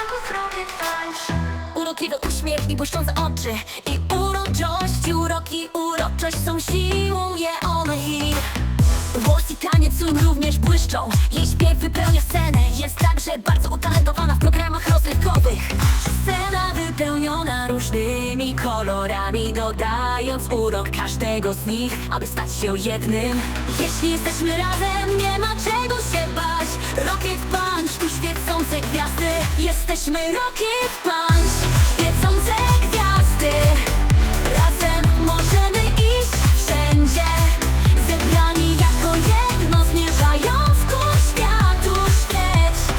Panów Rocket Punch Urokliwy uśmiech i błyszczące oczy. I uroczość, urok i uroczość są siłą jej Głos i taniec swym również błyszczą. Jej śpiew wypełnia scenę. Jest także bardzo utalentowana w programach rozrywkowych. Scena wypełniona różnymi kolorami Dodając urok każdego z nich Aby stać się jednym. Jeśli jesteśmy razem, nie ma czego się bać. Rocket Punch, tu świecące gwiazdy Jesteśmy Rocket Punch. Świecące gwiazdy Razem możemy iść wszędzie. Zebrani jako jedno Zmierzając ku światu świeć.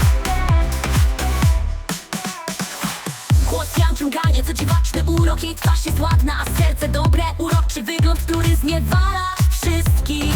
Głos Jan ciąganie, co dziwaczny urok Jej twarz jest ładna, a serce dobre Uroczy wygląd, który zniewala wszystkich.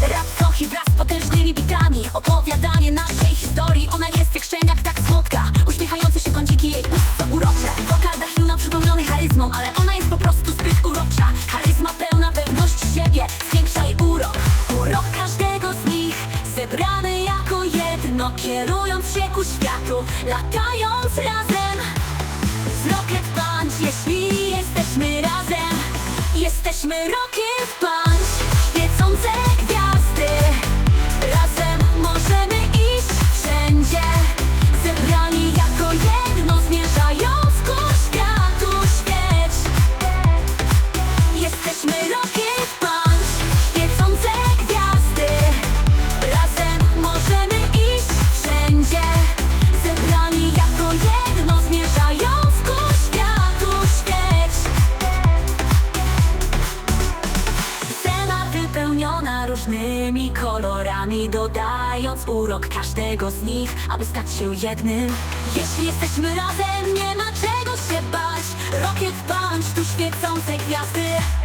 Rap Sochi wraz z potężnymi bitami Opowiadanie naszej historii. Ona jest jak szczeniak, tak słodka. Uśmiechające się kąciki jej ust są urocze Wokal Dachina przypomniony charyzmą Ale ona jest po prostu zbyt urocza. Charyzma pełna pewności siebie Zwiększa jej urok. Urok każdego z nich Zebrany jako jedno Kierując się ku światu Latając razem. Z Rocket Punch Jeśli jesteśmy razem. Jesteśmy Rocket Punch Świecące różnymi kolorami Dodając urok każdego z nich Aby stać się jednym. Jeśli jesteśmy razem, nie ma czego się bać. Rocket Punch, tu świecące gwiazdy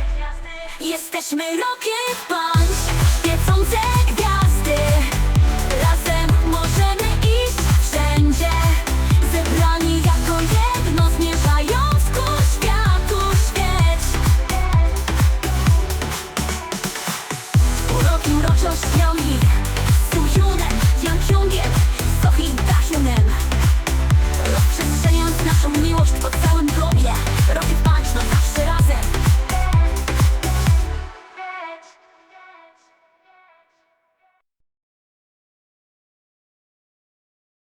Jesteśmy Rocket Punch Piecące gwiazdy. Razem możemy iść wszędzie Zebrani jako jedno Zmierzając ku światu świeć. Uroki uroczą śmiał ich